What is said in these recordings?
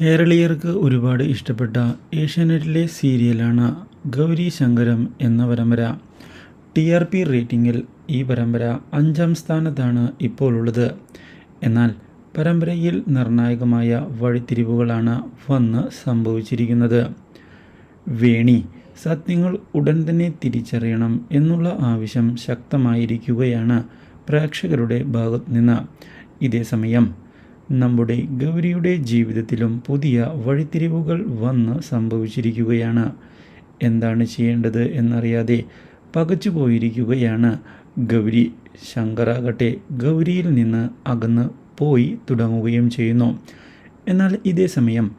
കേരളീയർക്ക് ഒരുപാട് ഇഷ്ടപ്പെട്ട ഏഷ്യാനെറ്റിലെ സീരിയലാണ് ഗൗരി ശങ്കരം എന്ന പരമ്പര. ടി ആർ പി റേറ്റിംഗിൽ ഈ പരമ്പര അഞ്ചാം സ്ഥാനത്താണ് ഇപ്പോൾ ഉള്ളത്. എന്നാൽ പരമ്പരയിൽ നിർണായകമായ വഴിത്തിരിവുകളാണ് വന്ന് സംഭവിച്ചിരിക്കുന്നത്. വേണി സത്യങ്ങൾ ഉടൻ തന്നെ തിരിച്ചറിയണം എന്നുള്ള ആവശ്യം ശക്തമായിരിക്കുകയാണ് പ്രേക്ഷകരുടെ ഭാഗത്തു നിന്ന് ഇതേസമയം നമ്മുടെ ഗൗരിയുടെ ജീവിതത്തിലും പുതിയ വഴിത്തിരിവുകൾ വന്ന് സംഭവിച്ചിരിക്കുകയാണ്. എന്താണ് ചെയ്യേണ്ടത് എന്നറിയാതെ പകച്ചു പോയിരിക്കുകയാണ് ഗൗരി. ശങ്കറാകട്ടെ ഗൗരിയിൽ നിന്ന് അകന്ന് പോയി തുടങ്ങുകയും ചെയ്യുന്നു. എന്നാൽ ഇതേ സമയം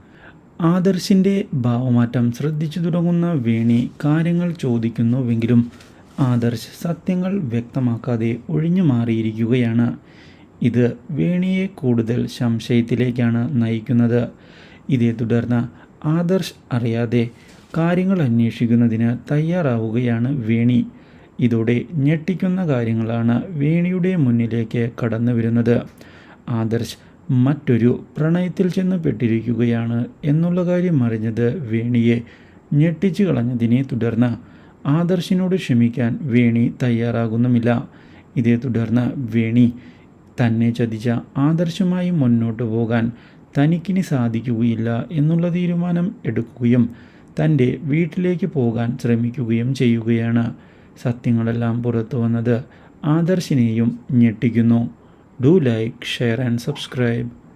ആദർശിന്റെ ഭാവമാറ്റം ശ്രദ്ധിച്ചു തുടങ്ങുന്ന വേണി കാര്യങ്ങൾ ചോദിക്കുന്നുവെങ്കിലും ആദർശ് സത്യങ്ങൾ വ്യക്തമാക്കാതെ ഒഴിഞ്ഞു മാറിയിരിക്കുകയാണ്. ഇത് വേണിയെ കൂടുതൽ സംശയത്തിലേക്കാണ് നയിക്കുന്നത്. ഇതേ തുടർന്ന് ആദർശ് അറിയാതെ കാര്യങ്ങൾ അന്വേഷിക്കുന്നതിന് തയ്യാറാവുകയാണ് വേണി. ഇതോടെ ഞെട്ടിക്കുന്ന കാര്യങ്ങളാണ് വേണിയുടെ മുന്നിലേക്ക് കടന്നു വരുന്നത്. ആദർശ് മറ്റൊരു പ്രണയത്തിൽ ചെന്ന് പെട്ടിരിക്കുകയാണ് എന്നുള്ള കാര്യം അറിഞ്ഞത് വേണിയെ ഞെട്ടിച്ചു കളഞ്ഞതിനെ തുടർന്ന് ആദർശിനോട് ക്ഷമിക്കാൻ വേണി തയ്യാറാകുന്നുമില്ല. ഇതേ തുടർന്ന് വേണി തന്നെ ചതിച്ച ആദർശമായി മുന്നോട്ട് പോകാൻ തനിക്കിനി സാധിക്കുകയില്ല എന്നുള്ള തീരുമാനം എടുക്കുകയും തന്റെ വീട്ടിലേക്ക് പോകാൻ ശ്രമിക്കുകയും ചെയ്യുകയാണ്. സത്യങ്ങളെല്ലാം പുറത്തു വന്നത് ആദർശിനെയും ഞെട്ടിക്കുന്നു. Do like share and subscribe.